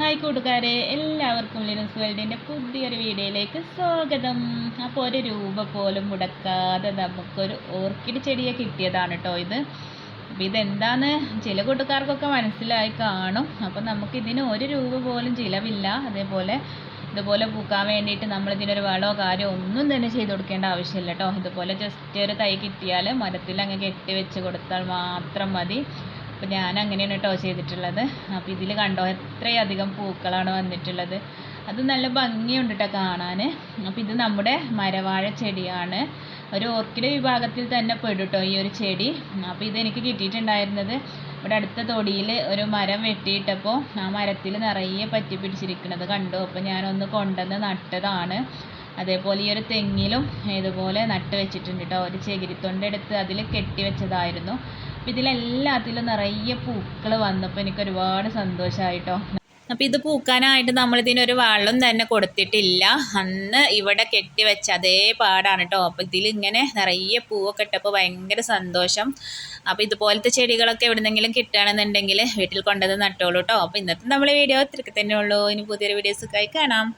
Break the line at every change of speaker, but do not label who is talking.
Hi കൂട്ടുകാരെ. എല്ലാവർക്കും Linus വേൾഡിന്റെ പുതിയൊരു വീഡിയോയിലേക്ക് സ്വാഗതം. അപ്പോൾ ഒരു രൂപ പോലും മുടക്കാതെ നമുക്കൊരു ഓർക്കിഡ് ചെടിയെ കിട്ടിയതാണ് കേട്ടോ ഇത്. അപ്പോൾ ഇതെന്താന്ന് ചില കൂട്ടുകാർക്കൊക്കെ മനസ്സിലായി കാണും. അപ്പോൾ നമുക്കിതിന് ഒരു രൂപ പോലും ചിലവില്ല. അതേപോലെ ഇതുപോലെ പൂക്കാൻ വേണ്ടിയിട്ട് നമ്മൾ ഇതിനൊരു വളമോ കാര്യമോ ഒന്നും തന്നെ ചെയ്ത് കൊടുക്കേണ്ട ആവശ്യമില്ല കേട്ടോ ഇതുപോലെ ജസ്റ്റ് ഒരു തൈ കിട്ടിയാൽ മരത്തിൽ അങ്ങ് കെട്ടി വെച്ച് കൊടുത്താൽ മാത്രം മതി. അപ്പോൾ ഞാൻ അങ്ങനെയാണ് കേട്ടോ ചെയ്തിട്ടുള്ളത്. അപ്പോൾ ഇതിൽ കണ്ടോ എത്രയധികം പൂക്കളാണ് വന്നിട്ടുള്ളത്. അത് നല്ല ഭംഗിയുണ്ട് കേട്ടോ കാണാൻ അപ്പോൾ ഇത് നമ്മുടെ മരവാഴ ചെടിയാണ്. ഒരു ഓർക്കിഡ് വിഭാഗത്തിൽ തന്നെ പെടുട്ടോ ഈ ഒരു ചെടി. അപ്പോൾ ഇതെനിക്ക് കിട്ടിയിട്ടുണ്ടായിരുന്നത്. ഇവിടെ അടുത്ത തൊടിയിൽ ഒരു മരം വെട്ടിയിട്ടപ്പോൾ ആ മരത്തിൽ നിറയെ പറ്റി പിടിച്ചിരിക്കുന്നത് കണ്ടു. അപ്പോൾ ഞാനൊന്ന് കൊണ്ടുവന്ന് നട്ടതാണ്. അതേപോലെ ഈ ഒരു തെങ്ങിലും ഇതുപോലെ നട്ട് വെച്ചിട്ടുണ്ട് കേട്ടോ ഒരു ചെകിരിത്തൊണ്ടെടുത്ത് അതിൽ കെട്ടി വെച്ചതായിരുന്നു. അപ്പോൾ ഇതിലെല്ലാത്തിലും നിറയെ പൂക്കൾ വന്നപ്പോൾ എനിക്ക് ഒരുപാട് സന്തോഷമായിട്ടോ അപ്പോൾ ഇത് പൂക്കാനായിട്ട് നമ്മൾ ഇതിനൊരു വെള്ളം തന്നെ കൊടുത്തിട്ടില്ല. അന്ന് ഇവിടെ കെട്ടി വെച്ച അതേ പാടാണ് കേട്ടോ അപ്പോൾ ഇതിൽ ഇങ്ങനെ നിറയെ പൂവൊക്കെ ഇട്ടപ്പോൾ ഭയങ്കര സന്തോഷം. അപ്പോൾ ഇതുപോലത്തെ ചെടികളൊക്കെ എവിടെന്നെങ്കിലും കിട്ടുകയാണെന്നുണ്ടെങ്കിൽ വീട്ടിൽ കൊണ്ടുവന്ന് നട്ടോളൂ കേട്ടോ അപ്പോൾ ഇന്നത്തെ നമ്മളെ വീഡിയോ ഇത്രയ്ക്ക് തന്നെ ഉള്ളൂ. ഇനി പുതിയൊരു വീഡിയോസൊക്കെ ആയി കാണാം.